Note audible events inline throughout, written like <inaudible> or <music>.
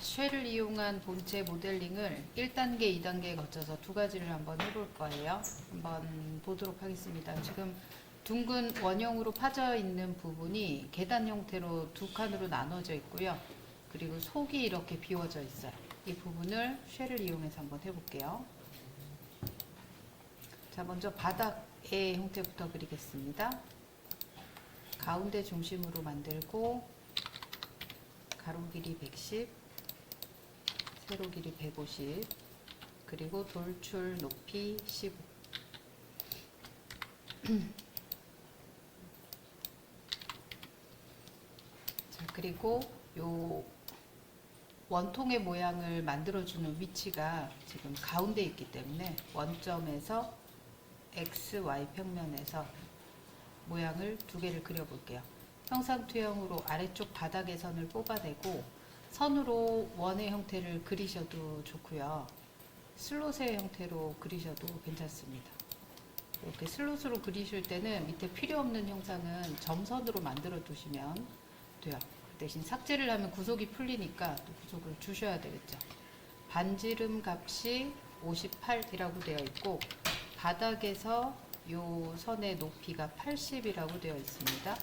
쉘을 이용한 본체 모델링을 1단계, 2단계에 거쳐서 두 가지를 한번 해볼 거예요. 한번 보도록 하겠습니다. 지금 둥근 원형으로 파져 있는 부분이 계단 형태로 두 칸으로 나눠져 있고요. 그리고 속이 이렇게 비워져 있어요. 이 부분을 쉘을 이용해서 한번 해볼게요. 자, 먼저 바닥의 형태부터 그리겠습니다. 가운데 중심으로 만들고 가로 길이 110, 세로 길이 150, 그리고 돌출 높이 15. <clears throat> 자, 그리고 요 원통의 모양을 만들어주는 위치가 지금 가운데 있기 때문에 원점에서 x, y 평면에서 모양을 두 개를 그려볼게요. 형상투영으로 아래쪽 바닥의 선을 뽑아내고 선으로 원의 형태를 그리셔도 좋고요. 슬롯의 형태로 그리셔도 괜찮습니다. 이렇게 슬롯으로 그리실 때는 밑에 필요 없는 형상은 점선으로 만들어 두시면 돼요. 그 대신 삭제를 하면 구속이 풀리니까 또 구속을 주셔야 되겠죠. 반지름 값이 58이라고 되어 있고 바닥에서 요 선의 높이가 80이라고 되어 있습니다.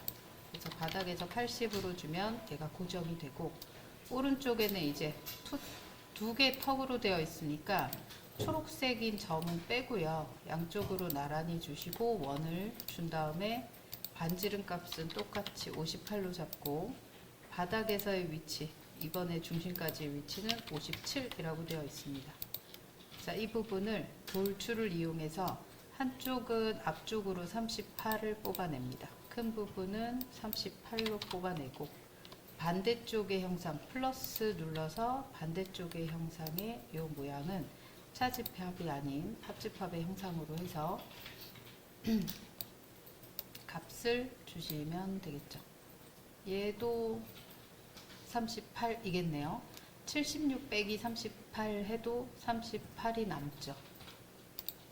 그래서 바닥에서 80으로 주면 얘가 고정이 되고 오른쪽에는 이제 두 개 턱으로 되어 있으니까 초록색인 점은 빼고요. 양쪽으로 나란히 주시고 원을 준 다음에 반지름 값은 똑같이 58로 잡고 바닥에서의 위치 이번에 중심까지의 위치는 57이라고 되어 있습니다. 자, 이 부분을 돌출을 이용해서 한쪽은 앞쪽으로 38을 뽑아냅니다. 큰 부분은 38로 뽑아내고 반대쪽의 형상 플러스 눌러서 반대쪽의 형상의 이 모양은 차집합이 아닌 합집합의 형상으로 해서 <clears throat> 값을 주시면 되겠죠. 얘도 38이겠네요. 76 빼기 38 해도 38이 남죠.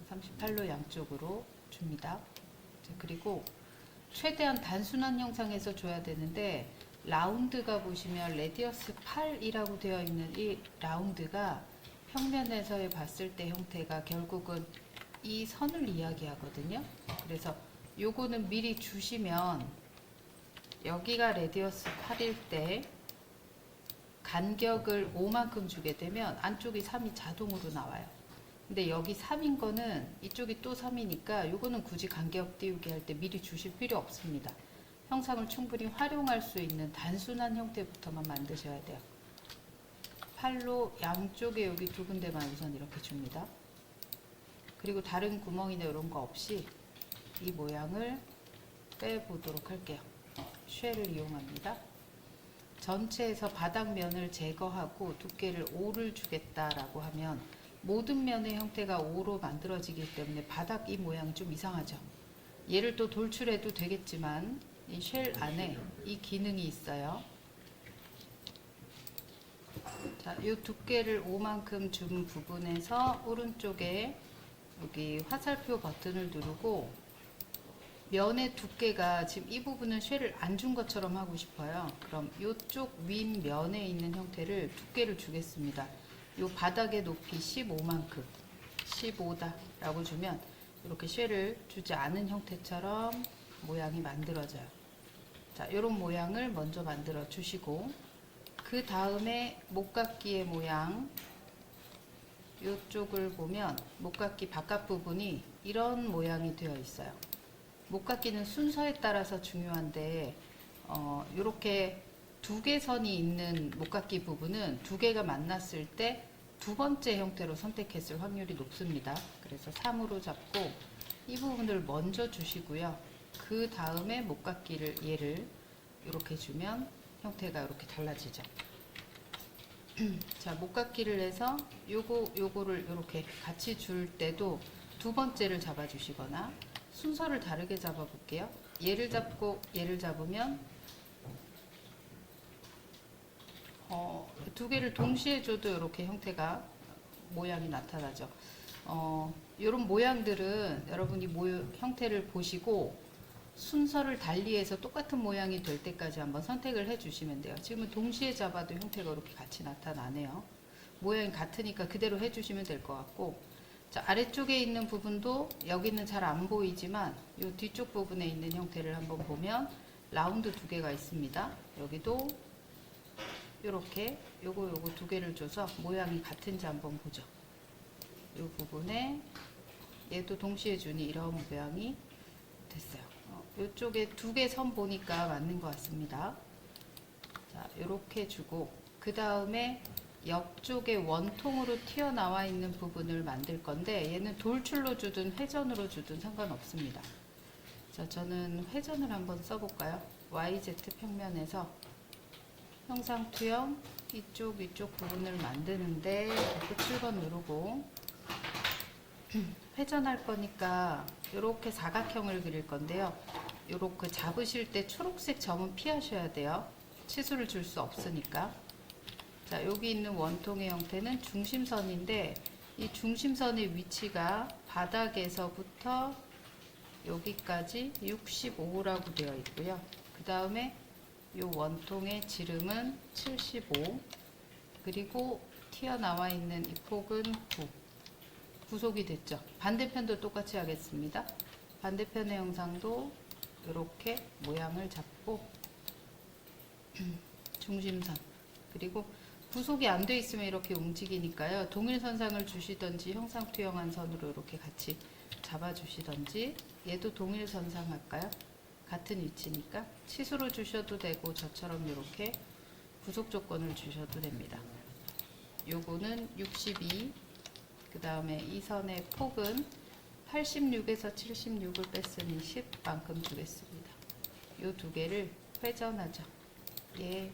38로 양쪽으로 줍니다. 자, 그리고 최대한 단순한 형상에서 줘야 되는데 라운드가 보시면 레디어스 8이라고 되어 있는 이 라운드가 평면에서 봤을 때 형태가 결국은 이 선을 이야기하거든요. 그래서 요거는 미리 주시면 여기가 레디어스 8일 때 간격을 5만큼 주게 되면 안쪽이 3이 자동으로 나와요. 근데 여기 3인 거는 이쪽이 또 3이니까 요거는 굳이 간격 띄우기 할 때 미리 주실 필요 없습니다. 형상을 충분히 활용할 수 있는 단순한 형태부터만 만드셔야 돼요. 팔로 양쪽에 여기 두 군데만 우선 이렇게 줍니다. 그리고 다른 구멍이나 이런 거 없이 이 모양을 빼보도록 할게요. 쉘을 이용합니다. 전체에서 바닥면을 제거하고 두께를 5를 주겠다라고 하면 모든 면의 형태가 5로 만들어지기 때문에 바닥 이 모양이 좀 이상하죠. 얘를 또 돌출해도 되겠지만 이 쉘 안에 이 기능이 있어요. 자, 이 두께를 5만큼 준 부분에서 오른쪽에 여기 화살표 버튼을 누르고 면의 두께가 지금 이 부분은 쉘을 안 준 것처럼 하고 싶어요. 그럼 이쪽 윗면에 있는 형태를 두께를 주겠습니다. 이 바닥의 높이 15만큼 15다 라고 주면 이렇게 쉘을 주지 않은 형태처럼 모양이 만들어져요. 자, 이런 모양을 먼저 만들어 주시고 그 다음에 목깎이의 모양 이쪽을 보면 목깎이 바깥 부분이 이런 모양이 되어 있어요. 목깎이는 순서에 따라서 중요한데 어, 이렇게 두 개 선이 있는 목깎이 부분은 두 개가 만났을 때 두 번째 형태로 선택했을 확률이 높습니다. 그래서 3으로 잡고 이 부분을 먼저 주시고요. 그 다음에 목깎이를 얘를 이렇게 주면 형태가 이렇게 달라지죠. <clears throat> 자, 목깎이를 해서 요거 요거를 이렇게 같이 줄 때도 두 번째를 잡아 주시거나 순서를 다르게 잡아 볼게요. 얘를 잡고 얘를 잡으면 어, 두 개를 동시에 줘도 이렇게 형태가 모양이 나타나죠. 어, 이런 모양들은 여러분이 모 형태를 보시고 순서를 달리해서 똑같은 모양이 될 때까지 한번 선택을 해 주시면 돼요. 지금은 동시에 잡아도 형태가 이렇게 같이 나타나네요. 모양이 같으니까 그대로 해 주시면 될 것 같고 자, 아래쪽에 있는 부분도 여기는 잘 안 보이지만 이 뒤쪽 부분에 있는 형태를 한번 보면 라운드 두 개가 있습니다. 여기도 이렇게 요거 요거 두 개를 줘서 모양이 같은지 한번 보죠. 이 부분에 얘도 동시에 주니 이런 모양이 됐어요. 어, 이쪽에 두 개 선 보니까 맞는 것 같습니다. 자, 이렇게 주고 그 다음에 옆쪽에 원통으로 튀어나와 있는 부분을 만들 건데 얘는 돌출로 주든 회전으로 주든 상관없습니다. 자, 저는 회전을 한번 써볼까요? YZ 평면에서 형상 투영 이쪽 이쪽 부분을 만드는데 F7번 누르고 회전할 거니까 이렇게 사각형을 그릴 건데요. 이렇게 잡으실 때 초록색 점은 피하셔야 돼요. 치수를 줄 수 없으니까. 자, 여기 있는 원통의 형태는 중심선인데 이 중심선의 위치가 바닥에서부터 여기까지 65라고 되어 있고요. 그 다음에 이 원통의 지름은 75 그리고 튀어나와 있는 이 폭은 9 구속이 됐죠. 반대편도 똑같이 하겠습니다. 반대편의 영상도 이렇게 모양을 잡고 <clears throat> 중심선 그리고 구속이 안 돼 있으면 이렇게 움직이니까요. 동일선상을 주시던지 형상 투영한 선으로 이렇게 같이 잡아주시던지 얘도 동일선상 할까요? 같은 위치니까 치수로 주셔도 되고 저처럼 이렇게 구속 조건을 주셔도 됩니다. 요거는 62, 그 다음에 이 선의 폭은 86에서 76을 뺐으니 10만큼 주겠습니다. 요 두 개를 회전하죠. 얘,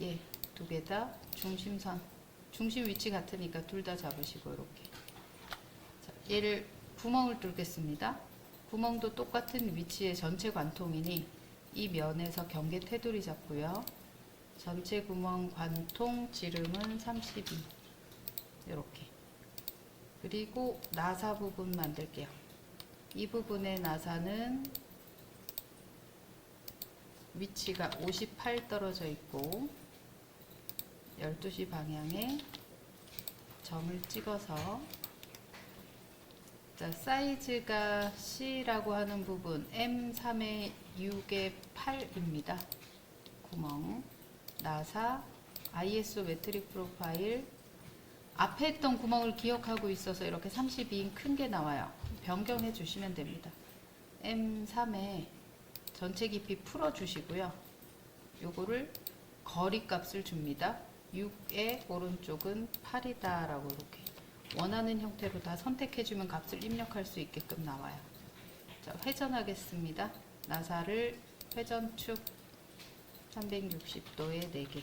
얘, 두개 다 중심선, 중심 위치 같으니까 둘 다 잡으시고 이렇게. 자, 얘를 구멍을 뚫겠습니다. 구멍도 똑같은 위치의 전체 관통이니 이 면에서 경계 테두리 잡고요. 전체 구멍 관통 지름은 32 이렇게 그리고 나사 부분 만들게요. 이 부분의 나사는 위치가 58 떨어져 있고 12시 방향에 점을 찍어서 자, 사이즈가 C라고 하는 부분 M3의 6의 8입니다. 구멍, 나사, ISO 매트릭 프로파일 앞에 했던 구멍을 기억하고 있어서 이렇게 32인 큰 게 나와요. 변경해 주시면 됩니다. M3에 전체 깊이 풀어 주시고요. 요거를 거리 값을 줍니다. 6의 오른쪽은 8이다 라고 이렇게 원하는 형태로 다 선택해 주면 값을 입력할 수 있게끔 나와요. 자, 회전하겠습니다. 나사를 회전축 360도에 4개.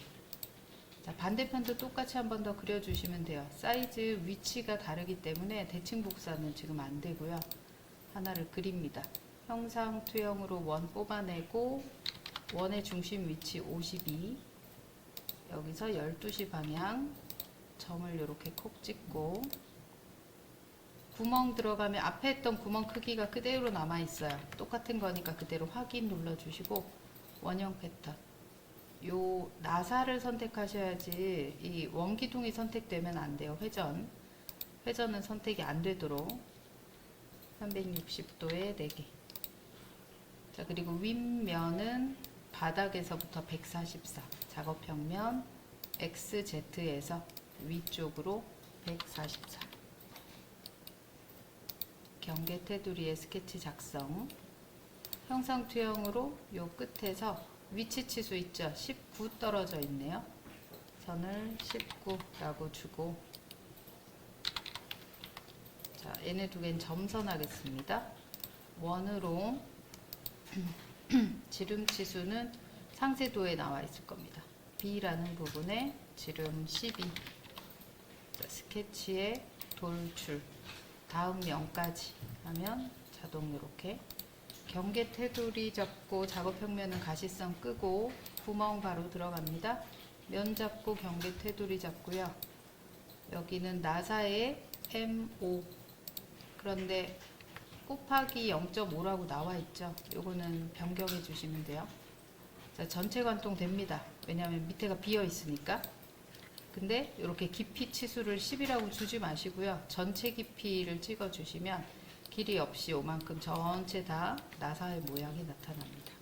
자, 반대편도 똑같이 한 번 더 그려주시면 돼요. 사이즈 위치가 다르기 때문에 대칭 복사는 지금 안 되고요. 하나를 그립니다. 형상 투영으로 원 뽑아내고 원의 중심 위치 52 여기서 12시 방향 점을 이렇게 콕 찍고 구멍 들어가면 앞에 했던 구멍 크기가 그대로 남아 있어요. 똑같은 거니까 그대로 확인 눌러 주시고 원형 패턴 요 나사를 선택하셔야지 이 원기둥이 선택되면 안 돼요. 회전. 회전은 선택이 안 되도록 360도에 4개. 자, 그리고 윗면은 바닥에서부터 144. 작업 평면 XZ에서 위쪽으로 144. 경계 테두리의 스케치 작성. 형상 투영으로 요 끝에서 위치 치수 있죠? 19 떨어져 있네요. 선을 19라고 주고 자, 얘네 두 개는 점선 하겠습니다. 원으로 <clears throat> 지름 치수는 상세도에 나와 있을 겁니다. B라는 부분에 지름 12 자, 스케치에 돌출 다음 면까지 하면 자동 이렇게 경계 테두리 잡고 작업 평면은 가시성 끄고 구멍 바로 들어갑니다. 면 잡고 경계 테두리 잡고요. 여기는 나사의 M5 그런데 곱하기 0.5라고 나와 있죠. 요거는 변경해 주시면 돼요. 자, 전체 관통 됩니다. 왜냐하면 밑에가 비어 있으니까. 근데 이렇게 깊이 치수를 10이라고 주지 마시고요. 전체 깊이를 찍어 주시면 길이 없이 요만큼 전체 다 나사의 모양이 나타납니다.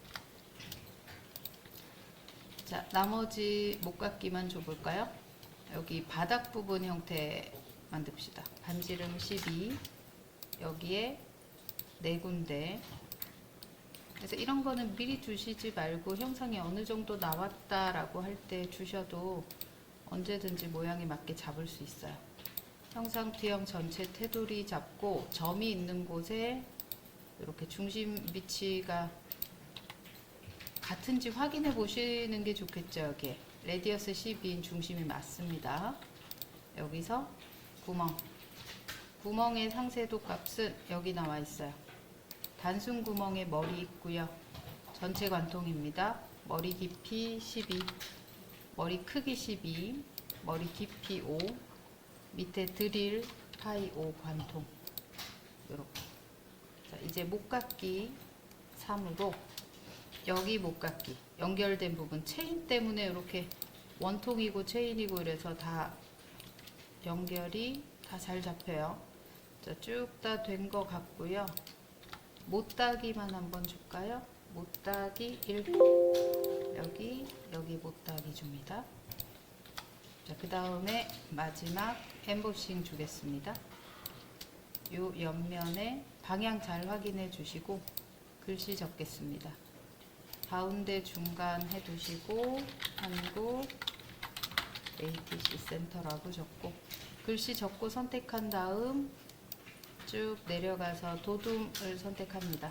자, 나머지 목깎이만 줘볼까요? 여기 바닥 부분 형태 만듭시다. 반지름 12, 여기에 네 군데. 그래서 이런 거는 미리 주시지 말고 형상이 어느 정도 나왔다라고 할 때 주셔도 언제든지 모양에 맞게 잡을 수 있어요. 형상 T형 전체 테두리 잡고 점이 있는 곳에 이렇게 중심 위치가 같은지 확인해 보시는 게 좋겠죠. 여기에 레디어스 12인 중심이 맞습니다. 여기서 구멍 구멍의 상세도 값은 여기 나와 있어요. 단순 구멍에 머리 있고요. 전체 관통입니다. 머리 깊이 12, 머리 크기 12, 머리 깊이 5, 밑에 드릴 파이 5 관통. 이렇게. 자, 이제 목깎기 3으로 여기 목깎기 연결된 부분 체인 때문에 이렇게 원통이고 체인이고 이래서 다 연결이 다 잘 잡혀요. 자, 쭉다 된 것 같고요. 못따기만 한번 줄까요? 못따기 1 여기 여기 못따기 줍니다. 자, 그 다음에 마지막 엠보싱 주겠습니다. 요 옆면에 방향 잘 확인해 주시고 글씨 적겠습니다. 가운데 중간 해 두시고 한국 ATC 센터라고 적고 글씨 적고 선택한 다음 쭉 내려가서 도둠을 선택합니다.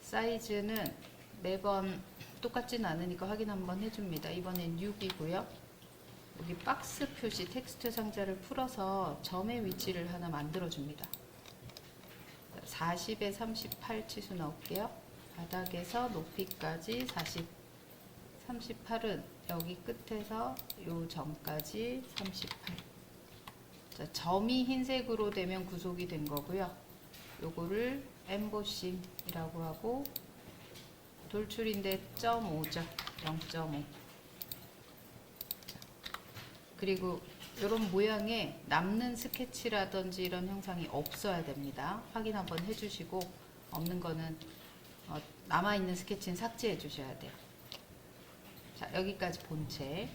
사이즈는 매번 똑같진 않으니까 확인 한번 해줍니다. 이번엔 6이고요. 여기 박스 표시 텍스트 상자를 풀어서 점의 위치를 하나 만들어 줍니다. 40에 38 치수 넣을게요. 바닥에서 높이까지 40, 38은 여기 끝에서 요 점까지 38. 자, 점이 흰색으로 되면 구속이 된 거고요. 요거를 엠보싱이라고 하고 돌출인데 0.5죠. 0.5. 그리고 이런 모양에 남는 스케치라든지 이런 형상이 없어야 됩니다. 확인 한번 해주시고 없는 거는 어, 남아있는 스케치는 삭제해 주셔야 돼요. 자, 여기까지 본체.